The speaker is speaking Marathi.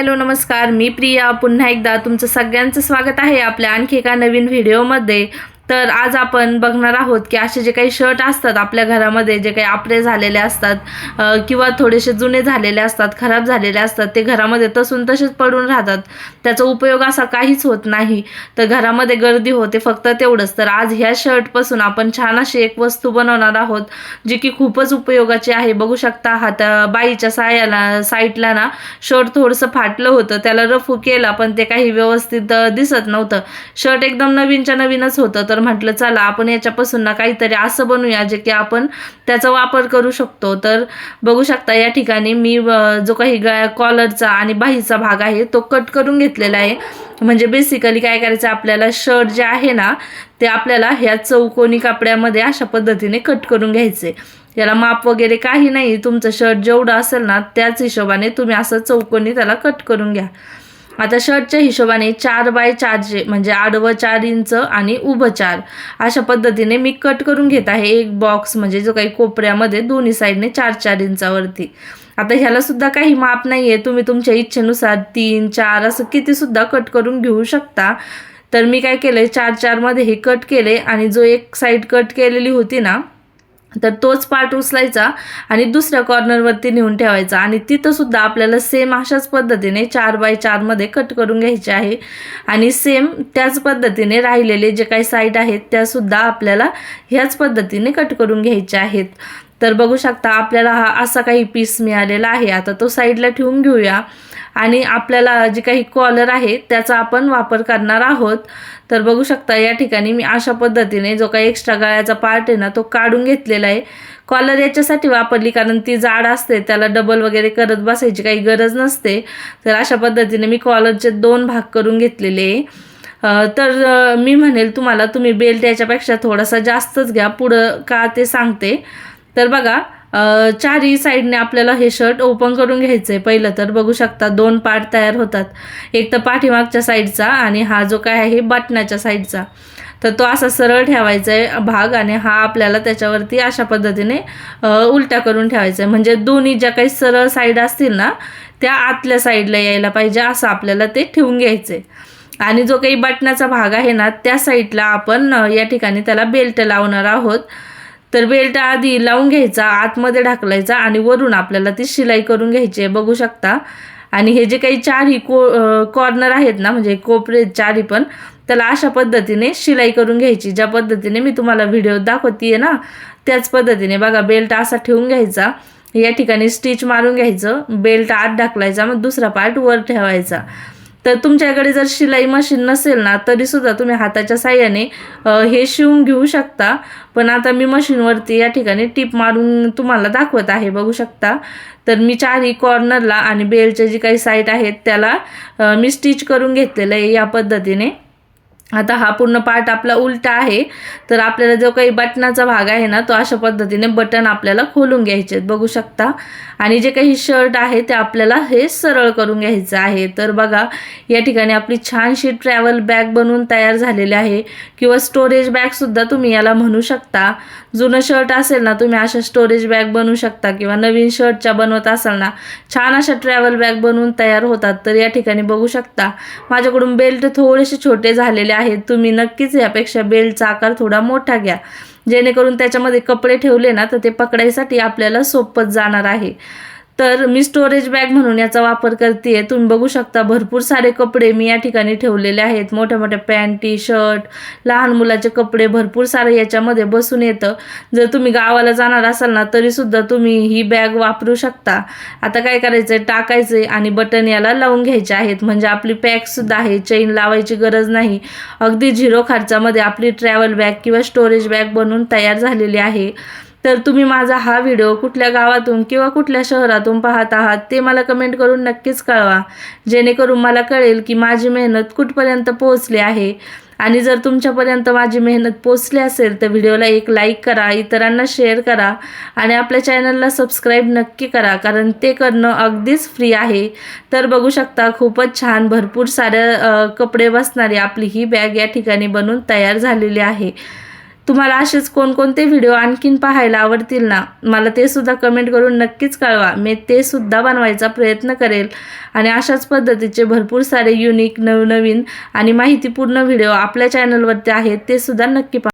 हॅलो नमस्कार. मी प्रिया. पुन्हा एकदा तुमचं सगळ्यांचं स्वागत आहे आपल्या आणखी एका नवीन व्हिडिओमध्ये. तर आज आपण बघणार आहोत की असे जे काही शर्ट असतात आपल्या घरामध्ये जे काही आपले झालेले असतात किंवा थोडेसे जुने झालेले असतात खराब झालेले असतात ते घरामध्ये तसून तसेच पडून राहतात. त्याचा उपयोग असा काहीच होत नाही. तर घरामध्ये गर्दी होते फक्त तेवढंच. तर आज ह्या शर्टपासून आपण छान अशी एक वस्तू बनवणार आहोत जी की खूपच उपयोगाची आहे. बघू शकता हात बाईच्या सायाला साईडला ना शर्ट थोडंसं फाटलं होतं. त्याला रफू केला पण ते काही व्यवस्थित दिसत नव्हतं. शर्ट एकदम नवीनच्या नवीनच होतं. तर म्हटलं चला आपण याच्यापासून ना काहीतरी असं बनवूया जे की आपण त्याचा वापर करू शकतो. तर बघू शकता या ठिकाणी मी जो काही गा कॉलरचा आणि बाहीचा भाग आहे तो कट करून घेतलेला आहे. म्हणजे बेसिकली काय करायचं आपल्याला शर्ट जे आहे ना ते आपल्याला ह्या चौकोनी कापड्यामध्ये अशा पद्धतीने कट करून घ्यायचे. याला माप वगैरे काही नाही तुमचं शर्ट जेवढं असेल ना त्याच हिशोबाने तुम्ही असं चौकोनी त्याला कट करून घ्या. आता शर्टच्या हिशोबाने चार बाय चारचे म्हणजे आडवं चार इंच आणि उभं चार अशा पद्धतीने मी कट करून घेत आहे एक बॉक्स म्हणजे जो काही कोपऱ्यामध्ये दोन्ही साईडने चार चार इंचावरती. आता ह्याला सुद्धा काही माप नाही आहे तुम्ही तुमच्या इच्छेनुसार तीन चार असं किती सुद्धा कट करून घेऊ शकता. तर मी काय केलंय चार चारमध्ये हे कट केले आणि जो एक साईड कट केलेली होती ना तर तोच पार्ट उचलायचा आणि दुसऱ्या कॉर्नरवरती नेऊन ठेवायचा. आणि तिथंसुद्धा आपल्याला सेम अशाच पद्धतीने चार बाय चारमध्ये कट करून घ्यायचे आहे. आणि सेम त्याच पद्धतीने राहिलेले जे काही साईड आहेत त्यासुद्धा आपल्याला ह्याच पद्धतीने कट करून घ्यायच्या आहेत. तर बघू शकता आपल्याला हा असा काही पीस मिळालेला आहे. आता तो साईडला ठेवून घेऊया. आणि आपल्याला जे काही कॉलर आहे त्याचा आपण वापर करणार आहोत. तर बघू शकता या ठिकाणी मी अशा पद्धतीने जो काही एक्स्ट्रा गळ्याचा पार्ट आहे ना तो काढून घेतलेला आहे. कॉलर याच्यासाठी वापरली कारण ती जाड असते त्याला डबल वगैरे करत बसायची काही गरज नसते. तर अशा पद्धतीने मी कॉलरचे दोन भाग करून घेतलेले आहे. तर मी म्हणेल तुम्हाला तुम्ही बेल्ट याच्यापेक्षा थोडासा जास्तच घ्या. पुढं का ते सांगते. तर बघा चारही साईडने आपल्याला हे शर्ट ओपन करून घ्यायचं आहे पहिलं तर बघू शकता दोन पार्ट तयार होतात. एक तर पाठीमागच्या साईडचा आणि हा जो काय आहे बटनाच्या साईडचा. तर तो असा सरळ ठेवायचा आहे भाग आणि हा आपल्याला त्याच्यावरती अशा पद्धतीने उलटा करून ठेवायचा आहे म्हणजे दोन्ही ज्या काही सरळ साईड असतील ना त्या आतल्या साईडला यायला पाहिजे असं आपल्याला ते ठेवून घ्यायचं आहे आणि जो काही बटनाचा भाग आहे ना त्या साईडला आपण या ठिकाणी त्याला बेल्ट लावणार आहोत. तर बेल्ट आधी लावून घ्यायचा आतमध्ये ढकलायचा आणि वरून आपल्याला ती शिलाई करून घ्यायची आहे बघू शकता. आणि हे जे काही चारही को कॉर्नर आहेत ना म्हणजे कोपरे चारही पण त्याला अशा पद्धतीने शिलाई करून घ्यायची. ज्या पद्धतीने मी तुम्हाला व्हिडिओ दाखवते ना त्याच पद्धतीने बघा बेल्ट असा ठेवून घ्यायचा. या ठिकाणी स्टिच मारून घ्यायचं. बेल्ट आत ढकलायचा मग दुसरा पार्ट वर ठेवायचा. तर तुमच्याकडे जर शिलाई मशीन नसेल ना तरीसुद्धा तुम्ही हाताच्या साह्याने हे शिवून घेऊ शकता. पण आता मी मशीनवरती या ठिकाणी टीप मारून तुम्हाला दाखवत आहे बघू शकता. तर मी चारही कॉर्नरला आणि बेलचे जे काही साईड आहेत त्याला मी स्टिच करून घेतलेलं आहे या पद्धतीने. आता हा पूर्ण पार्ट आपला उलटा आहे. तर आपल्याला जो काही बटनाचा भाग आहे ना तो अशा पद्धतीने बटन आपल्याला खोलून घ्यायचे आहेत. बघू शकता. आणि जे काही शर्ट आहे ते आपल्याला हे सरळ करून घ्यायचं आहे. तर बघा या ठिकाणी आपली छानशी ट्रॅव्हल बॅग बनवून तयार झालेली आहे. किंवा स्टोरेज बॅगसुद्धा तुम्ही याला म्हणू शकता. जुनं शर्ट असेल ना तुम्ही अशा स्टोरेज बॅग बनवू शकता. किंवा नवीन शर्टच्या बनवत असाल ना छान अशा ट्रॅव्हल बॅग बनवून तयार होतात. तर या ठिकाणी बघू शकता माझ्याकडून बेल्ट थोडेसे छोटे झालेले आहेत तुम्ही नक्कीच यापेक्षा बेल्टचा आकार थोडा मोठा घ्या. जेणेकरून त्याच्यामध्ये कपडे ठेवले ना तर ते पकडायसाठी आपल्याला सोपत जाणार आहे. तर मी स्टोरेज बॅग म्हणून याचा वापर करते तुम्ही बघू शकता भरपूर सारे कपडे मी या ठिकाणी ठेवलेले आहेत. मोठ्या मोठ्या पॅन्ट टी शर्ट लहान मुलाचे कपडे भरपूर सारे याच्यामध्ये बसून येतं. जर तुम्ही गावाला जाणार असाल ना तरीसुद्धा तुम्ही ही बॅग वापरू शकता. आता काय करायचं आहे टाकायचं आहे आणि बटन याला लावून घ्यायचे आहेत. म्हणजे आपली पॅकसुद्धा आहे. चेन लावायची गरज नाही. अगदी झिरो खर्चामध्ये आपली ट्रॅव्हल बॅग किंवा स्टोरेज बॅग बनवून तयार झालेली आहे. तर तुम्ही माझा हा व्हिडिओ कुठल्या गावातून किंवा कुठल्या शहरातून पाहत आहात ते मला कमेंट करून नक्कीच कळवा. जेणेकरून मला कळेल की माझी मेहनत कुठपर्यंत पोहोचली आहे. आणि जर तुमच्यापर्यंत माझी मेहनत पोचली असेल तर व्हिडिओला एक लाईक करा इतरांना शेअर करा आणि आपल्या चॅनलला सबस्क्राईब नक्की करा कारण ते करणं अगदीच फ्री आहे. तर बघू शकता खूपच छान भरपूर साऱ्या कपडे बसणारी आपली ही बॅग या ठिकाणी बनवून तयार झालेली आहे. तुम्हाला असेच कोणकोणते व्हिडिओ आणखीन पाहायला आवडतील ना? मला ते सुद्धा कमेंट करून नक्कीच कळवा. मी ते सुद्धा बनवायचा प्रयत्न करेल. आणि अशाच पद्धतीचे भरपूर सारे युनिक नवनवीन आणि माहितीपूर्ण व्हिडिओ आपल्या चॅनलवरती आहेत ते सुद्धा नक्की पहा.